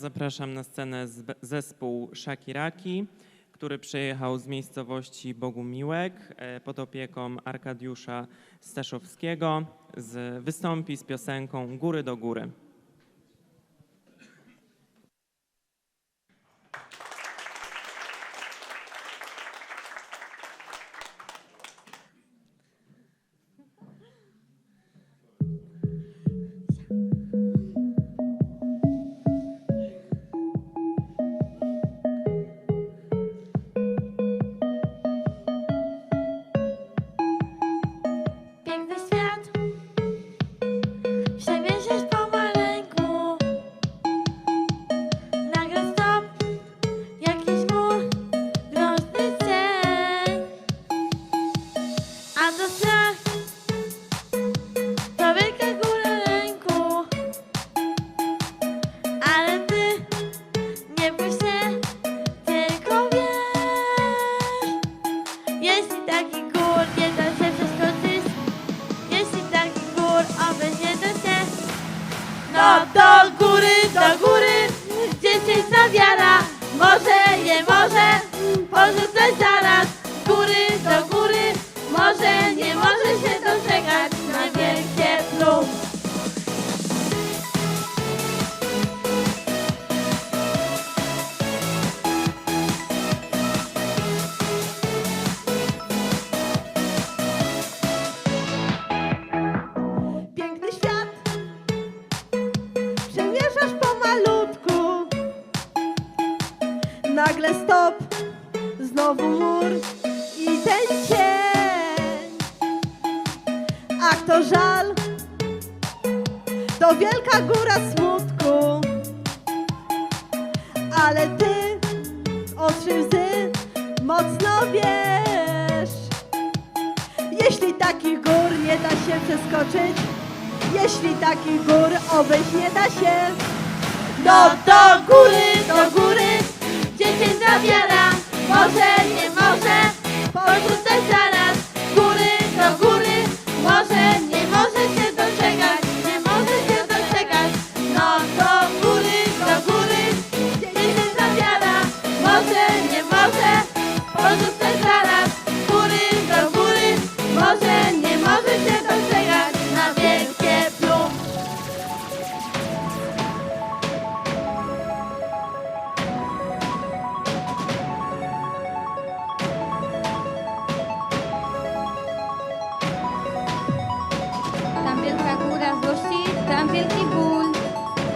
zapraszam na scenę zespół Szakiraki, który przyjechał z miejscowości Bogumiłek e, pod opieką Arkadiusza Staszowskiego. Z, wystąpi z piosenką Góry do góry. Nie da się, no do góry, do góry, dziecięca wiara, Nagle stop Znowu mur I ten cień. Ach to żal. To wielka góra smutku. Ale ty Oczy łzy Mocno wiesz. Jeśli takich gór nie da się przeskoczyć, jeśli takich gór obejść nie da się, No do góry, nie może,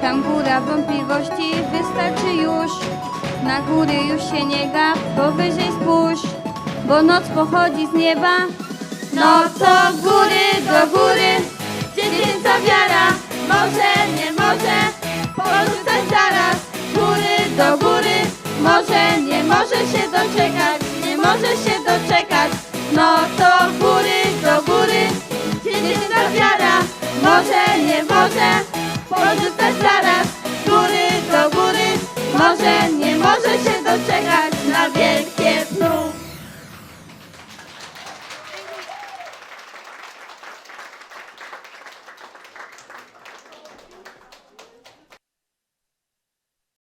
Tam góra wątpliwości, wystarczy już. Na góry już się nie gap, bo wyżej spójrz. Bo noc pochodzi z nieba. No to góry do góry, dziecięca wiara, może, nie może, porzucać zaraz, góry do góry, może, nie może się doczekać, nie może się doczekać, no to góry do góry, dziecięca wiara, może, nie może, porzucać zaraz, góry do góry, może, nie może się doczekać,